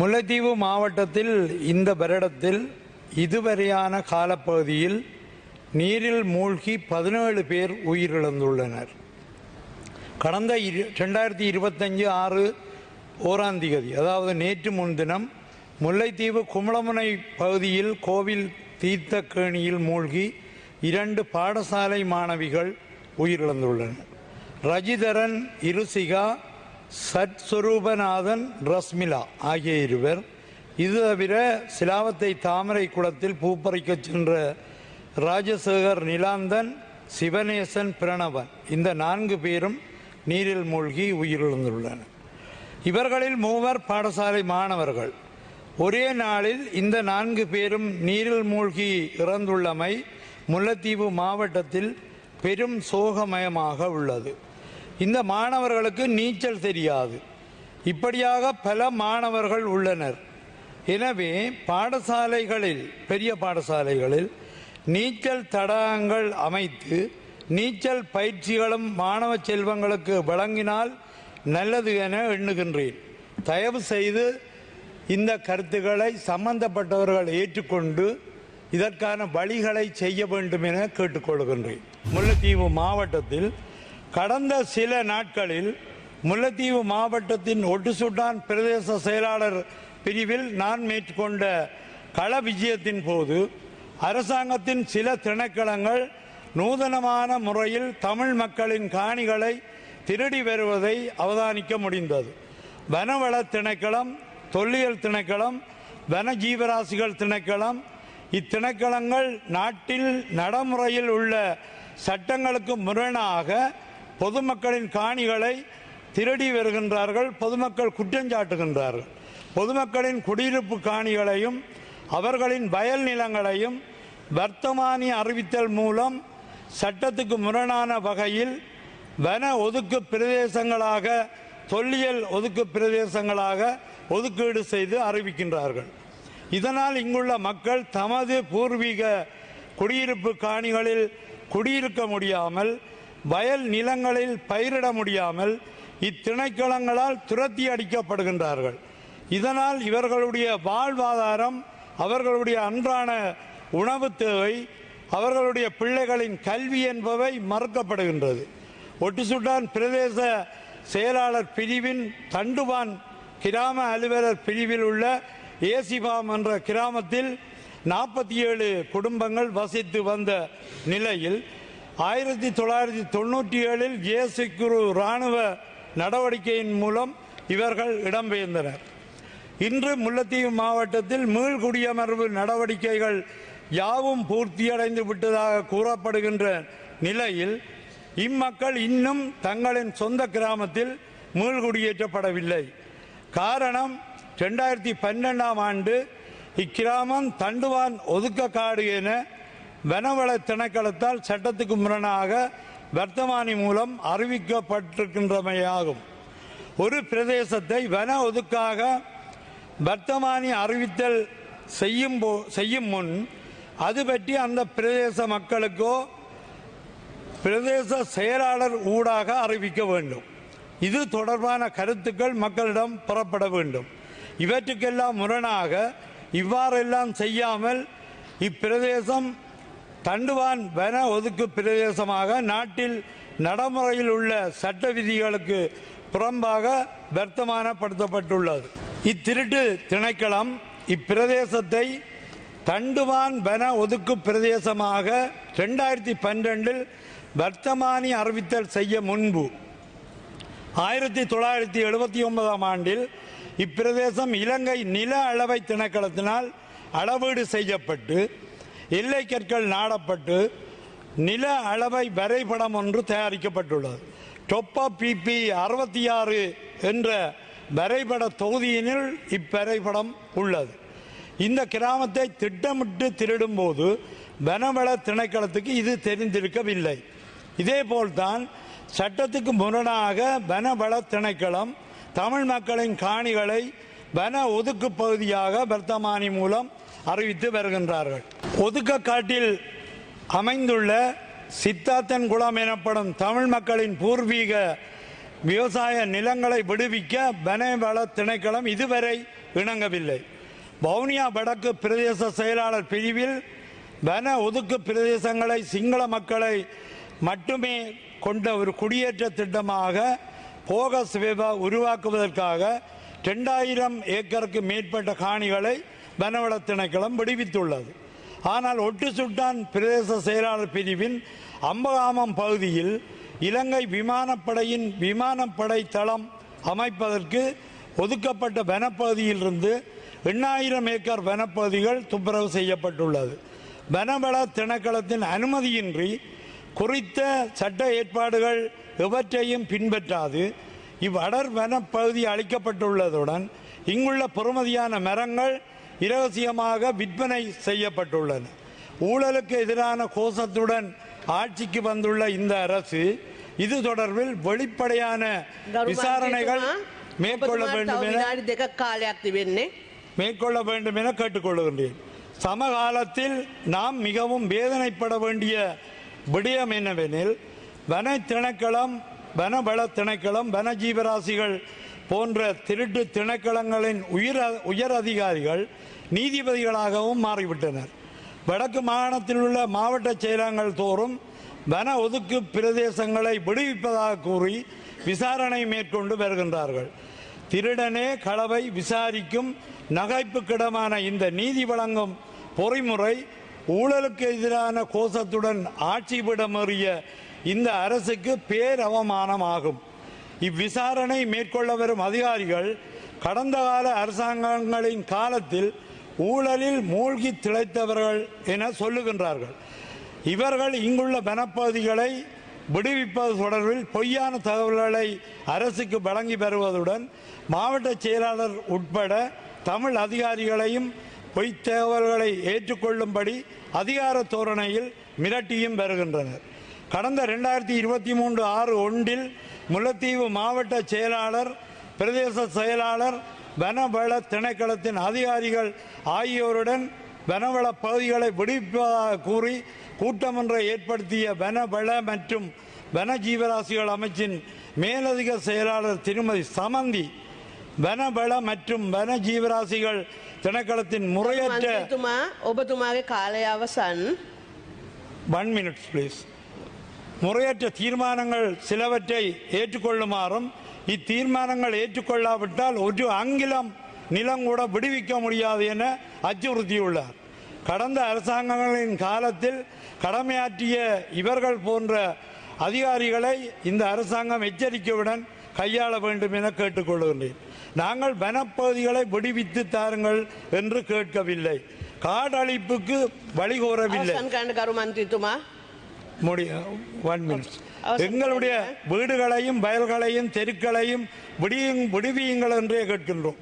முல்லைத்தீவு மாவட்டத்தில் இந்த வருடத்தில் இதுவரையான காலப்பகுதியில் நீரில் மூழ்கி பதினேழு பேர் உயிரிழந்துள்ளனர். கடந்த இரு ரெண்டாயிரத்தி இருபத்தஞ்சு ஆறு ஓராம் திகதி அதாவது நேற்று முன்தினம் முல்லைத்தீவு குமளமுனை பகுதியில் கோவில் தீர்த்தக்கேணியில் மூழ்கி இரண்டு பாடசாலை மாணவிகள் உயிரிழந்துள்ளனர். ரஜிதரன் இருசிகா சத்ஸ்வரூபநாதன் ரஸ்மிலா ஆகிய இருவர். இது தவிர சிலாவத்தை தாமரை குளத்தில் பூப்பறிக்கச் சென்ற ராஜசேகர் நிலாந்தன் சிவநேசன் பிரணவன். இந்த நான்கு பேரும் நீரில் மூழ்கி உயிரிழந்துள்ளனர். இவர்களில் மூவர் பாடசாலை மாணவர்கள். ஒரே நாளில் இந்த நான்கு பேரும் நீரில் மூழ்கி இறந்துள்ளமை முல்லைத்தீவு மாவட்டத்தில் பெரும் சோகமயமாக உள்ளது. இந்த மாணவர்களுக்கு நீச்சல் தெரியாது. இப்படியாக பல மாணவர்கள் உள்ளனர். எனவே பாடசாலைகளில் பெரிய பாடசாலைகளில் நீச்சல் தடாகங்கள் அமைத்து நீச்சல் பயிற்சிகளும் மாணவ செல்வங்களுக்கு வழங்கினால் நல்லது என எண்ணுகின்றேன். தயவு செய்து இந்த கருத்துக்களை சம்பந்தப்பட்டவர்கள் ஏற்றுக்கொண்டு இதற்கான வழிகளை செய்ய வேண்டும் என கேட்டுக்கொள்கின்றேன். முல்லைத்தீவு மாவட்டத்தில் கடந்த சில நாட்களில் முல்லைத்தீவு மாவட்டத்தின் ஒட்டுசுட்டான் பிரதேச செயலாளர் பிரிவில் நான் மேற்கொண்ட கள விஜயத்தின் போது அரசாங்கத்தின் சில திணைக்களங்கள் நூதனமான முறையில் தமிழ் மக்களின் காணிகளை திருடி வருவதை அவதானிக்க முடிந்தது. வனவள திணைக்களம் தொல்லியல் திணைக்களம் வன ஜீவராசிகள் திணைக்களம் இத்திணைக்களங்கள் நாட்டில் நடைமுறையில் உள்ள சட்டங்களுக்கு முரணாக பொதுமக்களின் காணிகளை திருடி வருகின்றார்கள் பொதுமக்கள் குற்றஞ்சாட்டுகின்றார்கள் பொதுமக்களின் குடியிருப்பு காணிகளையும் அவர்களின் வயல் நிலங்களையும் வர்த்தமானி அறிவித்தல் மூலம் சட்டத்துக்கு முரணான வகையில் வன ஒதுக்கு பிரதேசங்களாக தொல்லியல் ஒதுக்கு பிரதேசங்களாக ஒதுக்கீடு செய்து அறிவிக்கின்றார்கள். இதனால் இங்குள்ள மக்கள் தமது பூர்வீக குடியிருப்பு காணிகளில் குடியிருக்க முடியாமல் வயல் நிலங்களில் பயிரிட முடியாமல் இத்திணைக்களங்களால் துரத்தி அடிக்கப்படுகின்றார்கள். இதனால் இவர்களுடைய வாழ்வாதாரம் அவர்களுடைய அன்றான உணவு தேவை அவர்களுடைய பிள்ளைகளின் கல்வி என்பவை மறுக்கப்படுகின்றது. ஒட்டிசுட்டான் பிரதேச செயலாளர் பிரிவின் தண்டுவான் கிராம அலுவலர் பிரிவில் உள்ள ஏசிபாம் என்ற கிராமத்தில் நாற்பத்தி ஏழு குடும்பங்கள் வசித்து வந்த நிலையில் ஆயிரத்தி தொள்ளாயிரத்தி தொண்ணூற்றி ஏழில் ஜேசி குரு இராணுவ நடவடிக்கையின் மூலம் இவர்கள் இடம்பெயர்ந்தனர். இன்று முல்லைத்தீவு மாவட்டத்தில் மீள்குடியமர்வு நடவடிக்கைகள் யாவும் பூர்த்தியடைந்து விட்டதாக கூறப்படுகின்ற நிலையில் இம்மக்கள் இன்னும் தங்களின் சொந்த கிராமத்தில் மீள்குடியேற்றப்படவில்லை. காரணம் ரெண்டாயிரத்தி பன்னெண்டாம் ஆண்டு இக்கிராமம் தண்டுவான் ஒதுக்க காடு என வனவள திணைக்களத்தால் சட்டத்துக்கு முரணாக வர்த்தமானி மூலம் அறிவிக்கப்பட்டிருக்கின்றமையாகும். ஒரு பிரதேசத்தை வன ஒதுக்காக வர்த்தமானி அறிவித்தல் செய்யும் போ செய்யும் முன் அது பற்றி அந்த பிரதேச மக்களுக்கோ பிரதேச செயலாளர் ஊடாக அறிவிக்க வேண்டும். இது தொடர்பான கருத்துக்கள் மக்களிடம் புறப்பட வேண்டும். இவற்றுக்கெல்லாம் முரணாக இவ்வாறெல்லாம் செய்யாமல் இப்பிரதேசம் தண்டுவான் வன ஒதுக்கு பிரதேசமாக நாட்டில் நடைமுறையில் உள்ள சட்ட விதிகளுக்கு புறம்பாக வர்த்தமானப்படுத்தப்பட்டுள்ளது. இத்திருட்டு திணைக்களம் இப்பிரதேசத்தை தண்டுவான் வன ஒதுக்கு பிரதேசமாக ரெண்டாயிரத்தி பன்னிரெண்டில் வர்த்தமானி அறிவித்தல் செய்ய முன்பு. ஆயிரத்தி தொள்ளாயிரத்தி எழுபத்தி ஒன்பதாம் ஆண்டில் இப்பிரதேசம் இலங்கை நில அளவை திணைக்களத்தினால் அளவீடு செய்யப்பட்டு எல்லை கற்கள் நாடப்பட்டு நில அளவை வரைபடம் ஒன்று தயாரிக்கப்பட்டுள்ளது. டொப்பா பிபி அறுபத்தி ஆறு என்ற வரைபட தொகுதியினில் இவ்வரைபடம் உள்ளது. இந்த கிராமத்தை திட்டமிட்டு திருடும்போது வனவள திணைக்களத்துக்கு இது தெரிந்திருக்கவில்லை. இதேபோல்தான் சட்டத்துக்கு முரணாக வனவள திணைக்களம் தமிழ் மக்களின் காணிகளை வன ஒதுக்கு பகுதியாக வர்த்தமானி மூலம் அறிவித்து வருகின்றார்கள். ஒதுக்க காட்டில் அமைந்துள்ள சித்தாத்தன் குளம் எனப்படும் தமிழ் மக்களின் பூர்வீக விவசாய நிலங்களை விடுவிக்க வனவள திணைக்களம் இதுவரை இணங்கவில்லை. வவுனியா வடக்கு பிரதேச செயலாளர் பிரிவில் வன ஒதுக்கு பிரதேசங்களை சிங்கள மக்களை மட்டுமே கொண்ட ஒரு குடியேற்ற திட்டமாக போகஸ் வேவா உருவாக்குவதற்காக ரெண்டாயிரம் ஏக்கருக்கு மேற்பட்ட காணிகளை வனவள திணைக்களம் விடுவித்துள்ளது. ஆனால் ஒட்டு சுட்டான் பிரதேச செயலாளர் பிரிவின் அம்பகாமம் பகுதியில் இலங்கை விமானப்படையின் விமானப்படை தளம் அமைப்பதற்கு ஒதுக்கப்பட்ட வனப்பகுதியிலிருந்து எண்ணாயிரம் ஏக்கர் வனப்பகுதிகள் துப்புரவு செய்யப்பட்டுள்ளது. வனவள திணைக்களத்தின் அனுமதியின்றி குறித்த சட்ட ஏற்பாடுகள் எவற்றையும் பின்பற்றாது. இவ்வடர் வனப்பகுதி அளிக்கப்பட்டுள்ளதுடன் இங்குள்ள பெறுமதியான மரங்கள் இரகசியமாக விற்பனை செய்யப்பட்டுள்ளன. ஊழலுக்கு எதிரான கோஷத்துடன் ஆட்சிக்கு வந்துள்ள இந்த அரசு இது தொடர்பில் வெளிப்படையான விசாரணைகள் மேற்கொள்ள வேண்டும் என மேற்கொள்ள வேண்டும் என கேட்டுக்கொள்கின்றேன். சமகாலத்தில் நாம் மிகவும் வேதனைப்பட வேண்டிய விடயம் என்னவெனில் வன திணைக்களம் வனவள திணைக்களம் வன ஜீவராசிகள் போன்ற திருட்டு திணைக்களங்களின் உயர் உயர் அதிகாரிகள் நீதிபதிகளாகவும் மாறிவிட்டனர். வடக்கு மாகாணத்தில் உள்ள மாவட்ட செயலகங்கள் தோறும் வன ஒதுக்கு பிரதேசங்களை விடுவிப்பதாக கூறி விசாரணை மேற்கொண்டு வருகின்றார்கள். திருடனே களவை விசாரிக்கும் நகைப்புக்கிடமான இந்த நீதி வழங்கும் பொறிமுறை ஊழலுக்கு எதிரான கோஷத்துடன் ஆட்சியிடமேறிய இந்த அரசுக்கு பேரவமானமாகும். இவ்விசாரணை மேற்கொள்ள வரும் அதிகாரிகள் கடந்த கால அரசாங்கங்களின் காலத்தில் ஊழலில் மூழ்கி திளைத்தவர்கள் என சொல்லுகின்றார்கள். இவர்கள் இங்குள்ள வனப்பகுதிகளை விடுவிப்பது தொடர்பில் பொய்யான தகவல்களை அரசுக்கு வழங்கி பெறுவதுடன் மாவட்ட செயலாளர் உட்பட தமிழ் அதிகாரிகளையும் பொய் தகவல்களை ஏற்றுக்கொள்ளும்படி அதிகார தோரணையில் மிரட்டியும் வருகின்றனர். கடந்த ரெண்டாயிரத்தி இருபத்தி மூன்று ஆறு ஒன்றில் முல்லைத்தீவு மாவட்ட செயலாளர் பிரதேச செயலாளர் வனவள திணைக்களத்தின் அதிகாரிகள் ஆகியோருடன் வனவள பகுதிகளை விடுவிப்பதாக கூறி கூட்டம் ஒன்றை ஏற்படுத்திய வனவள மற்றும் வனஜீவராசிகள் அமைச்சின் மேலதிக செயலாளர் திருமதி சமந்தி வனவள மற்றும் வனஜீவராசிகள் திணைக்களத்தின் முறையற்ற ஒபதுமாக காலையாவசன் ஒன் மினிட்ஸ் ப்ளீஸ் முறையற்ற தீர்மானங்கள் சிலவற்றை ஏற்றுக்கொள்ளுமாறும் இத்தீர்மானங்கள் ஏற்றுக்கொள்ளாவிட்டால் ஒரு அங்கிலம் நிலம் கூட விடுவிக்க முடியாது என அச்சுறுத்தியுள்ளார். கடந்த அரசாங்கங்களின் காலத்தில் கடமையாற்றிய இவர்கள் போன்ற அதிகாரிகளை இந்த அரசாங்கம் எச்சரிக்கையுடன் கையாள வேண்டும் என கேட்டுக்கொள்கின்றேன். நாங்கள் வனப்பகுதிகளை விடுவித்து தாருங்கள் என்று கேட்கவில்லை. காடழிப்புக்கு வழிகோரவில்லை முடி ஒன் மினிட்ஸ் எங்களுடைய வீடுகளையும் வயல்களையும் தெருக்களையும் விடியும் விடுவியுங்கள் என்றே கேட்கின்றோம்.